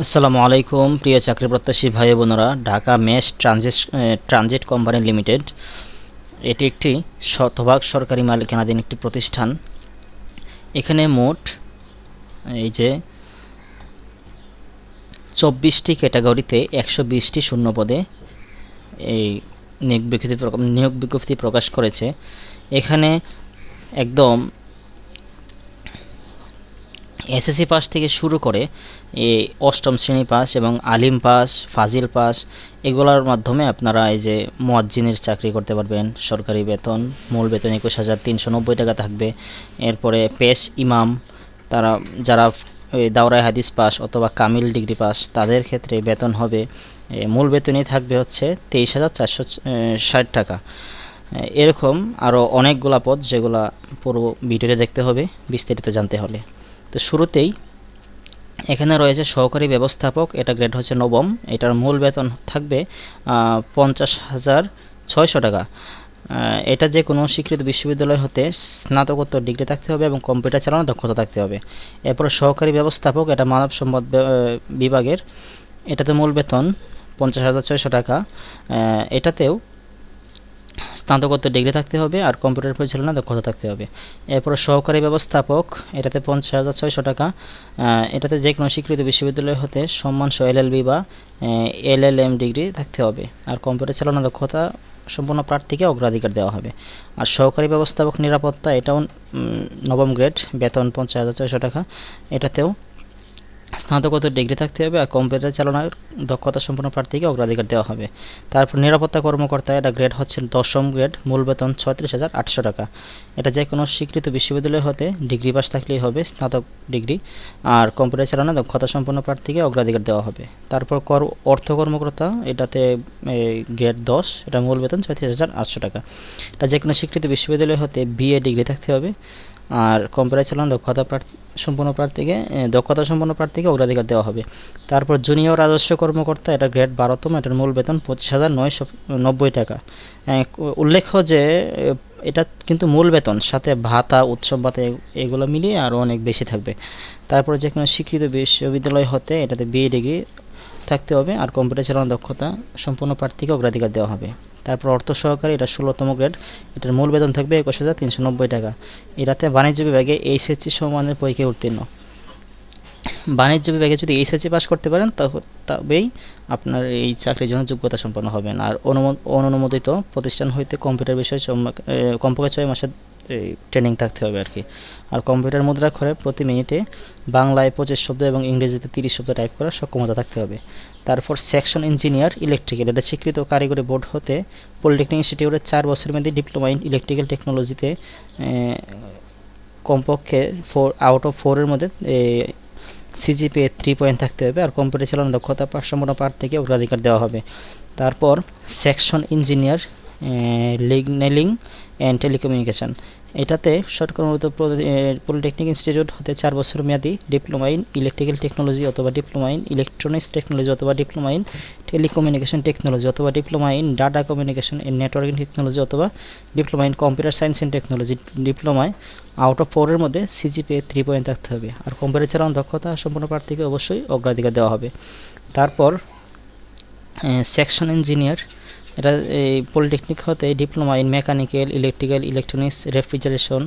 আসসালামু আলাইকুম, প্রিয় চাকরি প্রত্যাশী ভাই বোনেরা। Dhaka mass transit transit company limited, এটি একটি শতভাগ সরকারি মালিকানাধীন একটি প্রতিষ্ঠান। এখানে মোট, এই যে, চব্বিশটি ক্যাটাগরিতে একশো বিশটি শূন্য পদে এই নিয়োগ বিজ্ঞপ্তি নিয়োগ বিজ্ঞপ্তি প্রকাশ করেছে। এখানে একদম এসএসসি পাস থেকে শুরু করে এই অষ্টম শ্রেণি পাস এবং আলিম পাস ফাজিল পাস এগুলোর মাধ্যমে আপনারা এই যে মোয়াজ্জিনের চাকরি করতে পারবেন। সরকারি বেতন মূল বেতন একুশ হাজার তিনশো নব্বই টাকা থাকবে। এরপরে পেশ ইমাম তারা যারা দাওরাই হাদিস পাস অথবা কামিল ডিগ্রি পাস তাদের ক্ষেত্রে বেতন হবে এ, মূল বেতনই থাকবে হচ্ছে তেইশ হাজার চারশো ষাট টাকা। এরকম আরও অনেকগুলা পদ যেগুলা পুরো ভিডিওতে দেখতে হবে বিস্তারিত জানতে হলে। তো শুরুতেই এখানে রয়েছে সহকারী ব্যবস্থাপক, এটা গ্রেড হচ্ছে নবম, এটার মূল বেতন থাকবে পঞ্চাশ হাজার ছয়শো টাকা। এটা যে কোনো স্বীকৃত বিশ্ববিদ্যালয় হতে স্নাতকোত্তর ডিগ্রি থাকতে হবে এবং কম্পিউটার চালানোর দক্ষতা থাকতে হবে। এরপর সহকারী ব্যবস্থাপক, এটা মানব সম্পদ বিভাগের, এটাতে মূল বেতন পঞ্চাশ হাজার ছয়শো টাকা। এটাতেও স্নাতকোত্তর ডিগ্রি থাকতে হবে আর কম্পিউটার পরিচালনা দক্ষতা থাকতে হবে। এরপর সহকারী ব্যবস্থাপক, এটাতে পঞ্চাশ হাজার ছয়শো টাকা এটাতে যে কোনো স্বীকৃত বিশ্ববিদ্যালয় হতে সম্মান সহ এলএলবি বা এলএলএম ডিগ্রি থাকতে হবে। আর কম্পিউটার চালানো দক্ষতা সম্পূর্ণ প্রার্থীকে অগ্রাধিকার দেওয়া হবে। আর সহকারী ব্যবস্থাপক নিরাপত্তা, এটাও নবম গ্রেড বেতন পঞ্চাশ হাজার ছয়শো টাকা। এটাতেও স্নাতকোত্তর ডিগ্রি থাকতে হবে আর কম্পিউটার চালানোর দক্ষতা সম্পন্ন প্রার্থীকে অগ্রাধিকার দেওয়া হবে। তারপর নিরাপত্তা কর্মকর্তা এটা গ্রেড হচ্ছে দশম গ্রেড মূল বেতন ছত্রিশ হাজার আটশো টাকা। এটা যে কোনো স্বীকৃত বিশ্ববিদ্যালয় হতে ডিগ্রি পাস থাকলেই হবে, স্নাতক ডিগ্রি আর কম্পিউটার চালানোর দক্ষতা সম্পন্ন প্রার্থীকে অগ্রাধিকার দেওয়া হবে। তারপর কর অর্থ কর্মকর্তা, এটাতে গ্রেড দশ, এটা মূল বেতন ছত্রিশ হাজার আটশো টাকা। এটা যে কোনো স্বীকৃত বিশ্ববিদ্যালয় হতে বিএ ডিগ্রি থাকতে হবে আর কম্পিউটার চালানো দক্ষতা প্রার্থী সম্পন্ন প্রার্থীকে দক্ষতা সম্পন্ন প্রার্থীকে অগ্রাধিকার দেওয়া হবে। তারপর জুনিয়র রাজস্ব কর্মকর্তা, এটা গ্রেড বারোতম, এটার মূল বেতন পঁচিশ হাজার নয়শো নব্বই টাকা। উল্লেখ্য যে এটা কিন্তু মূল বেতন, সাথে ভাতা, উৎসব ভাতা এগুলো মিলিয়ে আরও অনেক বেশি থাকবে। তারপর যে কোনো স্বীকৃত বিশ্ববিদ্যালয় হতে এটাতে বিএ ডিগ্রি থাকতে হবে, আর কম্পিউটার চালানোর দক্ষতা সম্পূর্ণ প্রার্থীকে অগ্রাধিকার দেওয়া হবে। তারপর অর্থ সহকারী এটা ষোলোতম গ্রেড। এটার মূল বেতন থাকবে একুশ হাজার তিনশো নব্বই টাকা। এটাতে বাণিজ্য বিভাগে এইচএসসি সমানের পরীক্ষায় উত্তীর্ণ। বাণিজ্য বিভাগে যদি এইচএসসি পাস করতে পারেন তবেই আপনার এই চাকরির জন্য যোগ্যতা সম্পন্ন হবেন। আর অনুমোদিত প্রতিষ্ঠান হইতে কম্পিউটার বিষয়ে কমপক্ষে ছয় মাসের ট্রেনিং থাকতে হবে আর কি। আর কম্পিউটার মুদ্রা করে প্রতি মিনিটে বাংলায় পঁচিশ শব্দ এবং ইংরেজিতে তিরিশ শব্দ টাইপ করার সক্ষমতা থাকতে হবে। তারপর সেকশন ইঞ্জিনিয়ার ইলেকট্রিক্যাল এটা স্বীকৃত কারিগরি বোর্ড হতে পলিটেকনিক ইনস্টিটিউটের চার বছরের মধ্যে ডিপ্লোমা ইন ইলেকট্রিক্যাল টেকনোলজিতে কমপক্ষে ফোর আউট অফ ফোরের মধ্যে সিজিপিএ থ্রি পয়েন্ট থাকতে হবে। আর কম্পিউটার চালানোর দক্ষতা সম্পূর্ণ পাঠ থেকে অগ্রাধিকার দেওয়া হবে। তারপর section engineer signalling and telecommunication এটাতে সরকার অনুমোদিত পলিটেকনিক ইনস্টিটিউট হতে চার বছর মেয়াদি ডিপ্লোমা ইন ইলেকট্রিক্যাল টেকনোলজি অথবা ডিপ্লোমা ইন ইলেকট্রনিক্স টেকনোলজি অথবা ডিপ্লোমা ইন টেলিকমিউনিকেশন টেকনোলজি অথবা diploma in data communication in networking technology অথবা diploma in computer science and technology ডিপ্লোমায় out of ফোরের মধ্যে সিজিপিএ থ্রি পয়েন্ট থাকতে হবে। আর কম্পিউটার চালানোর দক্ষতা সম্পূর্ণ প্রার্থীকে অবশ্যই অগ্রাধিকার দেওয়া হবে। তারপর সেকশন ইঞ্জিনিয়ার এটা এই পলিটেকনিক হতে diploma in mechanical electrical electronics refrigeration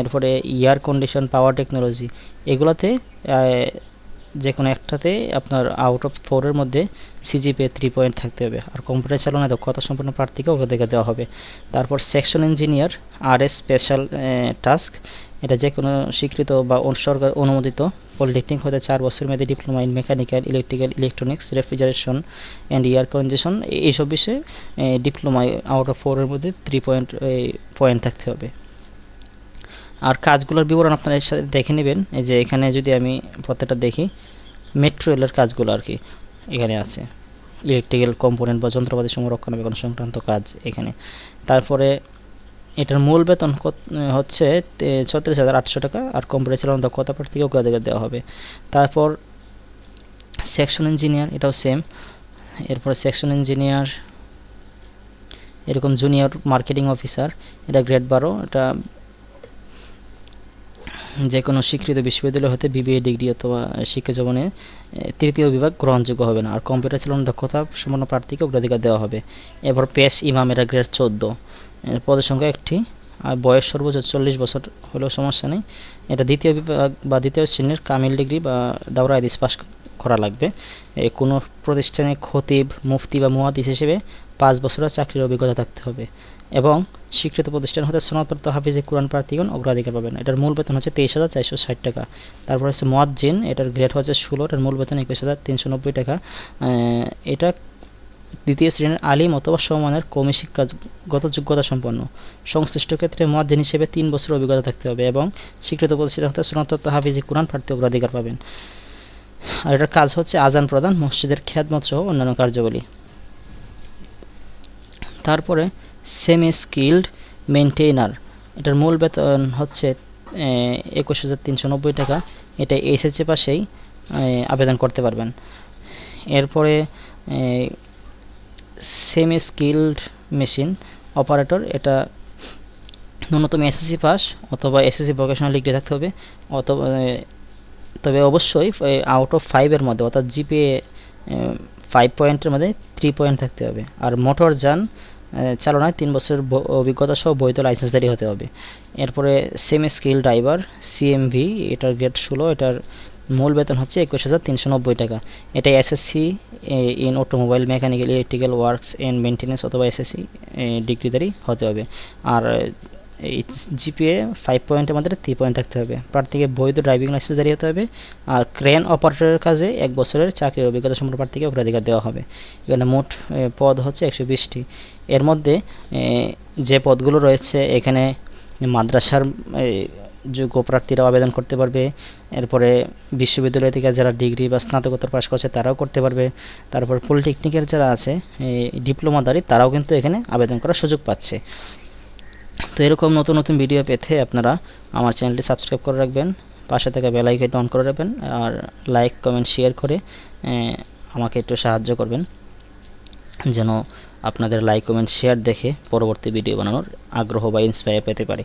এরপরে এয়ার কন্ডিশন পাওয়ার টেকনোলজি এগুলোতে যে কোনো একটাতে আপনার আউট অফ ফোরের মধ্যে সিজিপি থ্রি পয়েন্ট থাকতে হবে। আর কম্পিউটার চালানোর দক্ষতা সম্পন্ন প্রার্থীকে অগ্রাধিকার দেওয়া হবে। তারপর section engineer R S special task এটা যে কোনো স্বীকৃত বা সরকার অনুমোদিত পলিটেকনিক হতে চার বছর মেয়াদী diploma in mechanical, electrical, electronics, refrigeration and air condition এইসব বিষয়ে ডিপ্লোমা আউট অফ ফোরের মধ্যে থ্রি পয়েন্ট পয়েন্ট থাকতে হবে। আর কাজগুলোর বিবরণ আপনারা সাথে দেখে নেবেন। এই যে এখানে যদি আমি প্রত্যেকটা দেখি মেট্রো রেলের কাজগুলো আর কি এখানে আছে। ইলেকট্রিক্যাল কম্পোনেন্ট বা যন্ত্রপাতি সমূহ রক্ষণাবেক্ষণ সংক্রান্ত কাজ এখানে। তারপরে এটার মূল বেতন হচ্ছে ছত্রিশ হাজার আটশো টাকা, আর কম্পিউটার দক্ষতা প্রার্থীকে অগ্রাধিকার দেওয়া হবে। তারপর সেকশন ইঞ্জিনিয়ার এটাও সেম এরপর সেকশন ইঞ্জিনিয়ার এরকম জুনিয়র মার্কেটিং অফিসার এটা গ্রেড বারো, এটা যে কোনো স্বীকৃত বিশ্ববিদ্যালয় হতে বিবিএ ডিগ্রি অথবা শিক্ষা জীবনে তৃতীয় বিভাগ গ্রহণযোগ্য হবে না। আর কম্পিউটার চালানোর দক্ষতা সম্পন্ন প্রার্থীকে অগ্রাধিকার দেওয়া হবে। এরপর পেশ ইমামেরা গ্রেড চোদ্দ। পদের সংখ্যা একটি। আর বয়স সর্বোচ্চ চল্লিশ বছর হলেও সমস্যা নেই। এটা দ্বিতীয় বিভাগ বা দ্বিতীয় শ্রেণির কামিল ডিগ্রি বা দাওরা হাদিস পাস করা লাগবে। কোনো প্রতিষ্ঠানে খতিব, মুফতি বা মুহাদিস হিসেবে পাঁচ বছরের চাকরির অভিজ্ঞতা থাকতে হবে। এবং স্বীকৃত প্রতিষ্ঠান হতে সনদপ্রাপ্ত হাফিজে কোরআন প্রার্থীগণ অগ্রাধিকার পাবেন। এটার মূল বেতন হচ্ছে তেইশ হাজার চারশো ষাট টাকা। তারপর হচ্ছে মোয়াজ্জিন, এটার গ্রেড হচ্ছে ষোলো, এটার মূল বেতন একুশ হাজার তিনশো নব্বই টাকা। এটা দ্বিতীয় শ্রেণির আলিম অথবা সমমানের কমি শিক্ষাগত যোগ্যতা সম্পন্ন। সংশ্লিষ্ট ক্ষেত্রে মোয়াজ্জিন হিসেবে তিন বছর অভিজ্ঞতা থাকতে হবে এবং স্বীকৃত প্রতিষ্ঠান হতে সনদপ্রাপ্ত হাফিজে কোরআন প্রার্থী অগ্রাধিকার পাবেন। আর এটার কাজ হচ্ছে আজান প্রদান, মসজিদের খ্যাতমত সহ অন্যান্য কার্যাবলী। তারপরে সেমি স্কিল্ড মেনটেইনার এটার মূল বেতন হচ্ছে একুশ হাজার তিনশো নব্বই টাকা। এটা এসএসসি পাশেই আবেদন করতে পারবেন। এরপরে সেমি স্কিল্ড মেশিন অপারেটর এটা ন্যূনতম এসএসসি পাস অথবা এসএসসি ভোকেশনাল ডিগ্রি থাকতে হবে, অথবা তবে অবশ্যই আউট অফ ফাইভের মধ্যে, অর্থাৎ জিপিএ ফাইভ পয়েন্টের মধ্যে থ্রি পয়েন্ট থাকতে হবে। আর মোটর যান চালনায় তিন বছরের ব- অভিজ্ঞতা সহ বৈধ লাইসেন্সদারি হতে হবে। এরপরে সেমি স্কিল ড্রাইভার সিএমভি এটার গ্রেড ষোলো, এটার মূল বেতন হচ্ছে একুশ হাজার তিনশো নব্বই টাকা। এটা SSC in automobile mechanical electrical works and maintenance অথবা এসএসসি ডিগ্রিদারি হতে হবে। আর জিপিএ ফাইভ পয়েন্টের মধ্যে থ্রি পয়েন্ট থাকতে হবে। প্রার্থীকে বৈধ ড্রাইভিং লাইসেন্স দাঁড়িয়ে হতে হবে। আর ক্রেন অপারেটরের কাজে এক বছরের চাকরির অভিজ্ঞতা সম্পন্ন প্রার্থীকে অগ্রাধিকার দেওয়া হবে। এখানে মোট পদ হচ্ছে একশো বিশটি। এর মধ্যে যে পদগুলো রয়েছে, এখানে মাদ্রাসার যোগ্য প্রার্থীরাও আবেদন করতে পারবে। এরপরে বিশ্ববিদ্যালয় থেকে যারা ডিগ্রি বা স্নাতকোত্তর পাশ করছে, তারাও করতে পারবে। তারপর পলিটেকনিকের যারা আছে ডিপ্লোমাদারি তারাও কিন্তু এখানে আবেদন করার সুযোগ পাচ্ছে। তো এরকম নতুন নতুন ভিডিও পেতে আপনারা আমার চ্যানেলটি সাবস্ক্রাইব করে রাখবেন, পাশে থেকে বেল আইকনটা অন করে রাখবেন, আর লাইক কমেন্ট শেয়ার করে আমাকে একটু সাহায্য করবেন, যেন আপনাদের লাইক কমেন্ট শেয়ার দেখে পরবর্তী ভিডিও বানানোর আগ্রহ বা ইন্সপায়ার পেতে পারে।